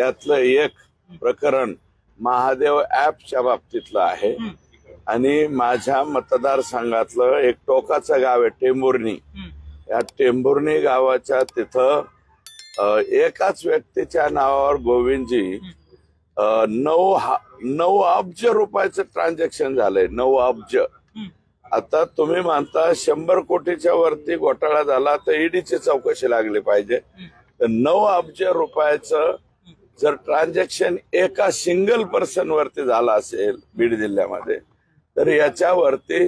त्यातलं एक प्रकरण महादेव ऍपच्या बाबतीतलं आहे. आणि माझ्या मतदारसंघातलं एक टोकाचं गाव आहे टेंभुर्णी या टेंभुर्णी गावाच्या तिथं एकाच व्यक्तीच्या नावावर गोविंदजी नऊ नऊ अब्ज रुपयाचं ट्रान्झॅक्शन झालंय नऊ अब्ज. आता तुम्ही म्हणता शंभर कोटीच्या वरती घोटाळा झाला तर ईडीची चौकशी लागली पाहिजे. तर नऊ अब्ज रुपयाचं जर ट्रान्झॅक्शन एका सिंगल पर्सन वरती झालं असेल बीड जिल्ह्यामध्ये तर याच्यावरती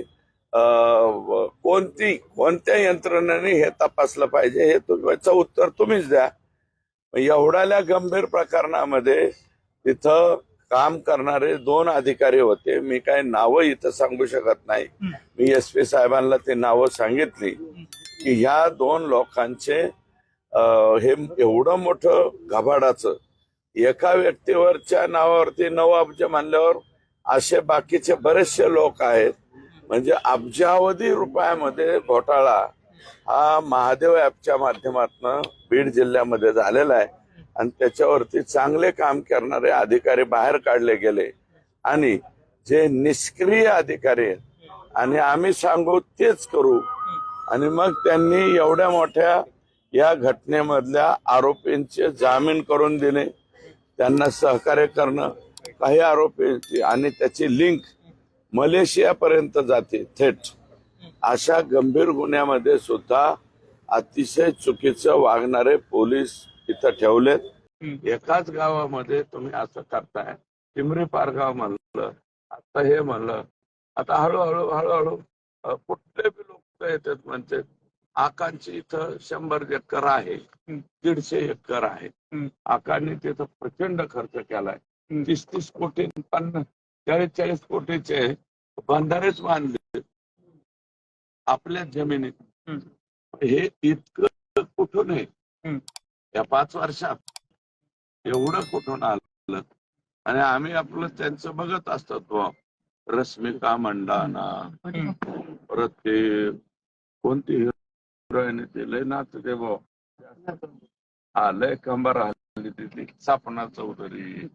कोणती कोणत्या यंत्रणेने हे तपासलं पाहिजे हे तुम्ही उत्तर तुम्हीच द्या. एवढ्याल्या गंभीर प्रकरणामध्ये तिथं काम करणारे दोन अधिकारी होते. मी काय नावं इथं सांगू शकत नाही. मी एस पी साहेबांना ते नावं सांगितली. की ह्या दोन लोकांचे हे एवढं मोठं घबाडाचं एका व्यक्तीवरच्या नावावरती नऊ अब्ज मानल्यावर असे बाकीचे बरेचसे लोक आहेत. म्हणजे अब्जावधी रुपयामध्ये घोटाळा हा महादेव ऍपच्या माध्यमातून बीड जिल्ह्यामध्ये झालेला आहे. आणि त्याच्यावरती चांगले काम करणारे अधिकारी बाहेर काढले गेले. आणि जे निष्क्रिय अधिकारी आहेत आणि आम्ही सांगू तेच करू. आणि मग त्यांनी एवढ्या मोठ्या या घटनेमधल्या आरोपींचे जामीन करून दिले. त्यांना सहकार्य करणं काही आरोपी आणि त्याची लिंक मलेशियापर्यंत जाते थेट. अशा गंभीर गुन्ह्यामध्ये सुद्धा अतिशय चुकीचं वागणारे पोलीस इथं ठेवलेत. एकाच गावामध्ये तुम्ही असं करताय चिमरी पारगाव म्हणलं आता हे म्हणलं आता हळूहळू हळूहळू कुठले बी लोक येतात म्हणजे आकांची इथं शंभर एकर आहे दीडशे एकर आहे. आकांनी तिथं प्रचंड खर्च केलाय. तीस तीस कोटी पन्नास चाळीस चाळीस कोटीचे बंधारेच बांधले. आपल्या जमिनीत. हे. इतकं कुठून आहे. या पाच वर्षात. एवढं कुठून आलं? आणि आम्ही आपलं त्यांचं बघत असतो बुवा. रश्मिका मंडाना. परत ते कोणती ते लय नाच ते बुवा. हा लय कंबर हल्ली तिथली सपना चौधरी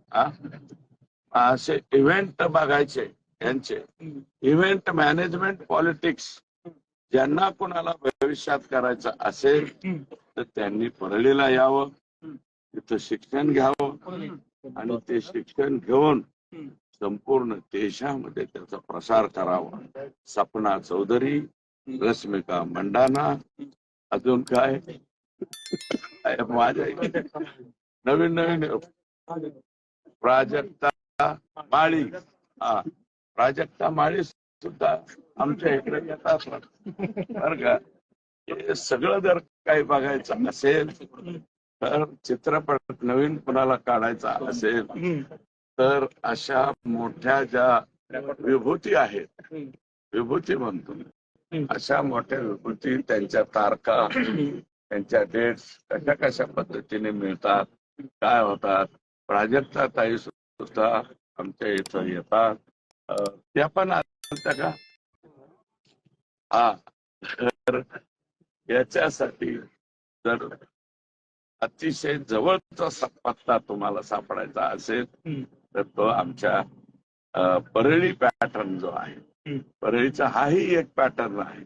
असे इव्हेंट बघायचे यांचे इव्हेंट मॅनेजमेंट पॉलिटिक्स ज्यांना कोणाला भविष्यात करायचं असेल तर त्यांनी परळीला यावं. तिथं शिक्षण घ्यावं. आणि ते शिक्षण घेऊन संपूर्ण देशामध्ये त्याचा प्रसार करावा. सपना चौधरी रश्मिका मंडाना अजून काय? माझ्या नवीन नवीन प्राजक्ता माळी. हा प्राजक्ता माळी सुद्धा आमच्या इकडे येतात. बर का? हे सगळं जर काही बघायचं असेल तर चित्रपट नवीन कुणाला काढायचा असेल तर अशा मोठ्या ज्या विभूती आहेत विभूती म्हणतो मी. अशा मोठ्या विभूती त्यांच्या तारखा त्यांच्या डेट्स कशा कशा पद्धतीने मिळतात काय होतात. प्राजक्ता ताई सुद्धा आमच्या इथं येतात. त्या पण आता का? हा. तर याच्यासाठी जर अतिशय जवळचा पत्ता तुम्हाला सापडायचा असेल तर तो आमच्या परळी पॅटर्न जो आहे परळीचा हाही एक पॅटर्न आहे.